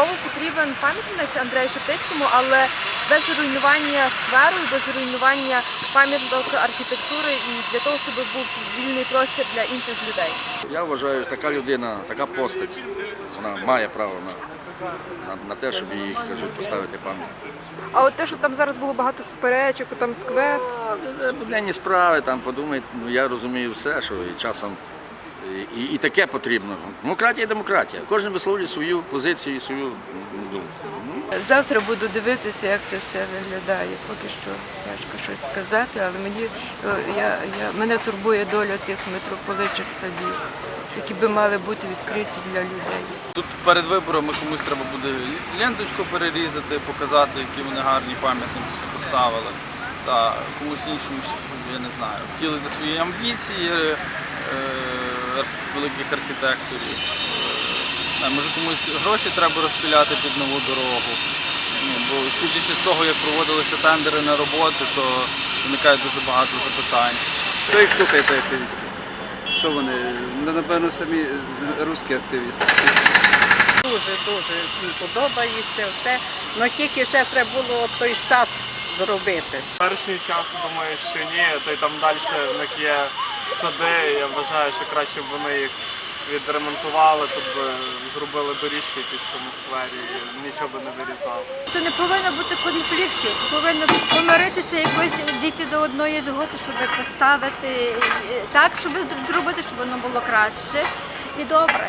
Львову потрібен пам'ятник Андрею Шептицькому, але без руйнування скверу, і без руйнування пам'яток архітектури і для того, щоб був вільний простір для інших людей. Я вважаю, така людина, така постать, вона має право на, на, на те, щоб їй кажуть, поставити пам'ятник. А от те, що там зараз було багато суперечок, там сквер. Буденні справи, там подумають, ну я розумію все, що і часом і, і таке потрібно. Демократія демократія. Кожен висловлює свою позицію і свою думку. Завтра буду дивитися, як це все виглядає. Поки що тяжко щось сказати, але мені е, я, я, мене турбує доля тих митрополичих садів, які би мали бути відкриті для людей. Тут перед виборами комусь треба буде ленточку перерізати, показати, які вони гарні пам'ятники поставили. Та комусь іншому, я не знаю, втілити свої амбіції е, великих архітекторів. Е, може комусь гроші треба розпиляти під нову дорогу. Бо судячи з того, як проводилися тендери на роботи, то виникає дуже багато запитань. Хто їх слухає, активістів? Що вони? Ну, напевно, самі русські активісти. Дуже дуже подобається все. Ну тільки ще треба було той сад зробити. Перший час думаю, що ні, то й там далі в них є сади. Я вважаю, що краще б вони їх відремонтували, тут би зробили доріжки якісь цьому сквері, нічого би не вирізали. Це не повинно бути конфліктів, повинно помиритися якось дійти до одної згоди, щоб поставити е, так, щоб зробити, щоб воно було краще і добре.